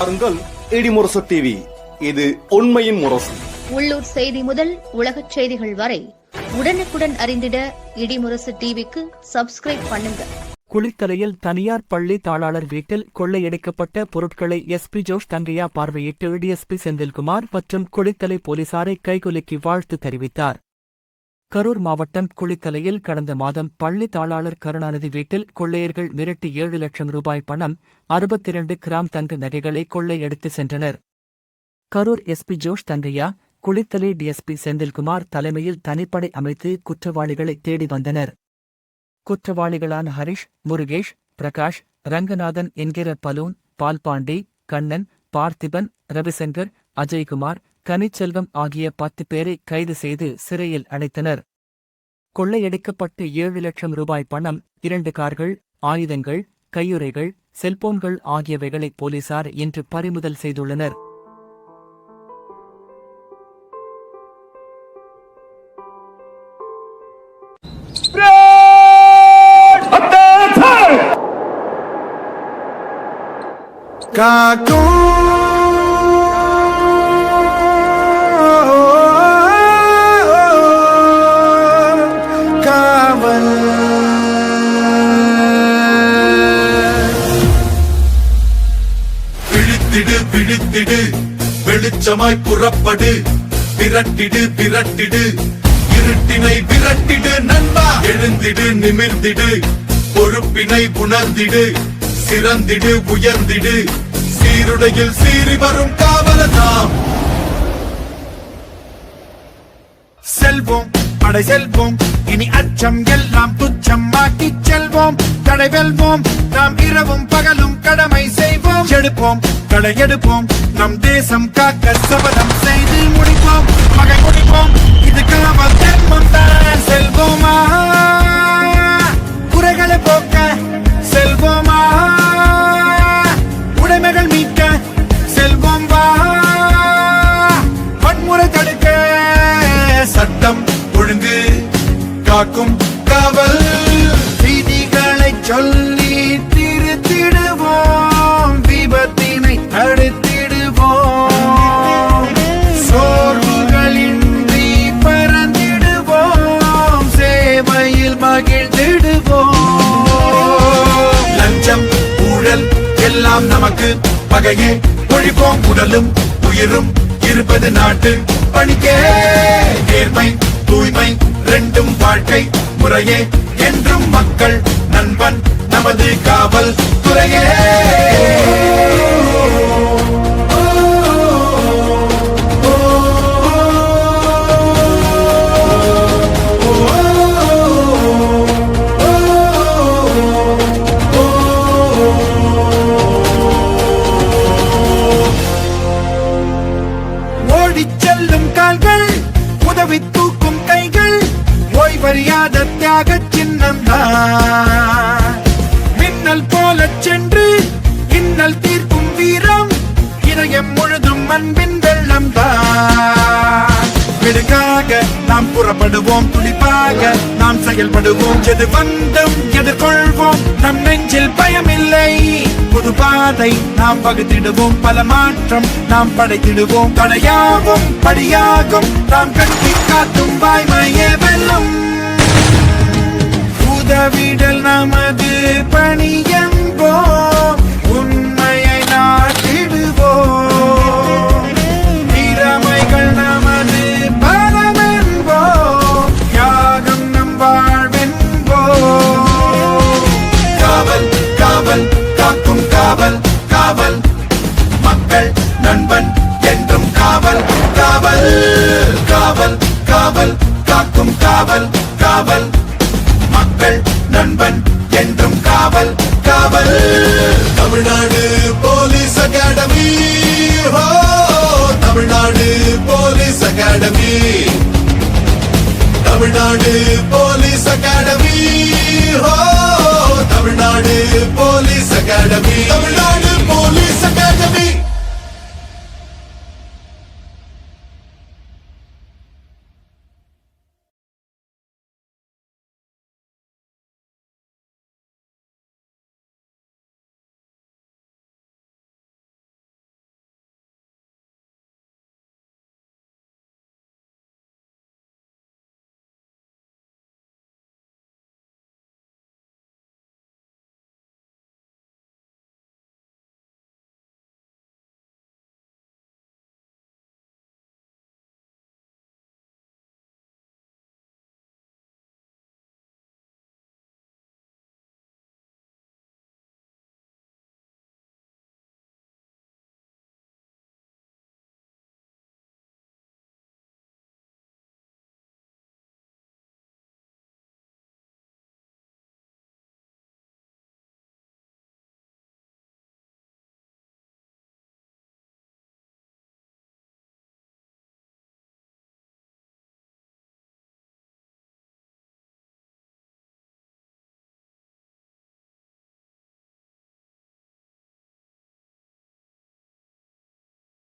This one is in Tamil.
பாருங்கள் இடிமுரசு டிவி இது உண்மையின் முரசு. உள்ளூர் செய்தி முதல் உலகச் செய்திகள் வரை உடனுக்குடன் அறிந்திட இடிமுரசு டிவிக்கு சப்ஸ்கிரைப் பண்ணுங்க. குளித்தலையில் தனியார் பள்ளி தாளாளர் வீட்டில் கொள்ளையடிக்கப்பட்ட பொருட்களை எஸ்பி ஜோஷ் தங்கையா பார்வையிட்டு டிஎஸ்பி செந்தில்குமார் மற்றும் குளித்தலை போலீசாரை கைகுலுக்கி வாழ்த்து தெரிவித்தார். கரூர் மாவட்டம் குளித்தலையில் கடந்த மாதம் பள்ளி தாளாளர் கருணாநிதி வீட்டில் கொள்ளையர்கள் மிரட்டி ஏழு லட்சம் ரூபாய் பணம் அறுபத்தி இரண்டு கிராம் தங்க நகைகளை கொள்ளையடித்து சென்றனர். கரூர் எஸ்பி ஜோஷ் தங்கையா குளித்தலை டிஎஸ்பி செந்தில்குமார் தலைமையில் தனிப்படை அமைத்து குற்றவாளிகளை தேடி வந்தனர். குற்றவாளிகளான ஹரிஷ் முருகேஷ் பிரகாஷ் ரங்கநாதன் என்கிற பலூன் பால்பாண்டி கண்ணன் பார்த்திபன் ரவிசங்கர் அஜய்குமார் கனிச்செல்வம் ஆகிய பத்து பேரை கைது செய்து சிறையில் அடைத்தனர். கொள்ளையடிக்கப்பட்டு ஏழு லட்சம் ரூபாய் பணம் இரண்டு கார்கள் ஆயுதங்கள் கையுறைகள் செல்போன்கள் ஆகியவைகளை போலீசார் இன்று பறிமுதல் செய்துள்ளனர். காக்கும் வெளிச்சமாய் புறப்படு. விரட்டிடு விரட்டிடு. இருட்டினை விரட்டிடு நண்பா. எழுந்திடு நிமிர்ந்திடு. பொறுப்பினை உணர்ந்திடு. சிறந்திடு உயர்ந்திடு. சீருடையில் சீறி வரும் காவலதாம் செல்வோம். அடை செல்வோம். இனி அச்சம் எல்லாம் துச்சம் மாட்டி செல்வோம். தடை வெல்வோம். நாம் இரவும் பகலும் கடமை செய்வோம். எடுப்போம் களை எடுப்போம். நம் தேசம் காக்க சபதம் செய்து முடிப்போம். பகை முடிப்போம் இது காவல் தர்மம் தான். செல்வோமா? காக்கும் கவல். விதிகளை சொல்லி திருத்திடுவோம். விபத்தினை தடுத்திடுவோம். சோர்வுகளின்றி பறந்திடுவோம். சேவையில் மகிழ்ந்திடுவோம். லஞ்சம் ஊழல் எல்லாம் நமக்கு பகையே. ஒழிப்போம் உடலும் உயிரும். இருப்பது நாட்டு பணிக்கே. நேர்மை தூய்மை ரெண்டும் வாழ்க்கை முறையே என்றும் மக்கள் நண்பன் நமது காவல். ஓய்வறியாத தியாக சின்னம் மின்னல் போல சென்று இன்னல் தீர்க்கும் வீரம் இதயம் முழுதும் அன்பின் வெள்ளம் விடுக்காக நாம் புறப்படுவோம் துடிப்பாக நாம் செயல்படுவோம் எது வந்தும் எதிர்கொள்வோம். நம் நெஞ்சில் பயமில்லை புது பாதை நாம் பகுத்திடுவோம் பல மாற்றம் நாம் படைத்திடுவோம். தடையாகும் படியாகும் நாம் கட்டி காத்தும் வாய்மையே வெல்லும். உதவிடல் நமது பணியம்போம் உண்மையை நாட்டிடுவோம். திறமைகள் நமது பலமென்போம் யாகம் நம் வாழ்வென்போம் காவல் காவல் காக்கும் காவல் காவல். மக்கள் நண்பன் என்றும் காவல் காவல் காவல் காவல். காக்கும் காவல் காவல். மக்கள் நண்பன் என்றும் காவல் காவல். தமிழ்நாடு போல்